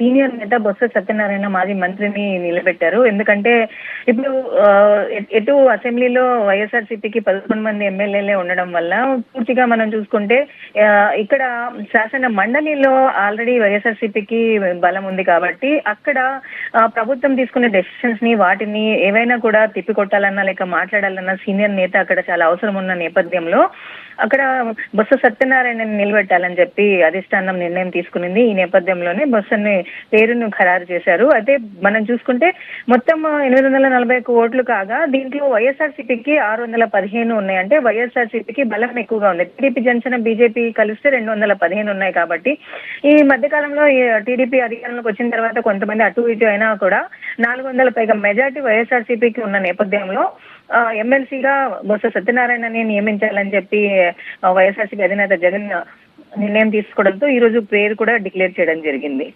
Senior నేత బొత్స సత్యనారాయణ మాజీ మంత్రిని నిలబెట్టారు. ఎందుకంటే ఇప్పుడు ఎటు అసెంబ్లీలో వైఎస్ఆర్సీపీకి పదకొండు మంది ఎమ్మెల్యేలే ఉండడం వల్ల పూర్తిగా మనం చూసుకుంటే ఇక్కడ శాసన మండలిలో ఆల్రెడీ వైఎస్ఆర్సీపీకి బలం ఉంది కాబట్టి అక్కడ ప్రభుత్వం తీసుకునే డెసిషన్స్ని వాటిని ఏవైనా కూడా తిప్పికొట్టాలన్నా లేక మాట్లాడాలన్నా సీనియర్ నేత అక్కడ చాలా అవసరం ఉన్న నేపథ్యంలో అక్కడ బొత్స సత్యనారాయణని నిలబెట్టాలని చెప్పి అధిష్టానం నిర్ణయం తీసుకునింది. ఈ నేపథ్యంలోనే బొత్సని పేరును ఖరారు చేశారు. అయితే మనం చూసుకుంటే మొత్తం ఎనిమిది వందల నలభై ఒక్క ఓట్లు కాగా దీంట్లో వైఎస్ఆర్సీపీకి ఆరు వందల పదిహేను ఉన్నాయి. అంటే వైఎస్ఆర్సీపీకి బలం ఎక్కువగా ఉంది. టీడీపీ జనసేన బీజేపీ కలిస్తే రెండు వందల పదిహేను ఉన్నాయి కాబట్టి ఈ మధ్యకాలంలో టీడీపీ అధికారంలోకి వచ్చిన తర్వాత కొంతమంది అటు ఇటు అయినా కూడా నాలుగు వందల పైగా మెజార్టీ వైఎస్ఆర్సీపీకి ఉన్న నేపథ్యంలో ఆ, ఎమ్మెల్సీగా బొత్స సత్యనారాయణని నియమించాలని చెప్పి వైఎస్ఆర్సీపీ అధినేత జగన్ నిర్ణయం తీసుకోవడంతో ఈ రోజు ప్రేయర్ కూడా డిక్లేర్ చేయడం జరిగింది.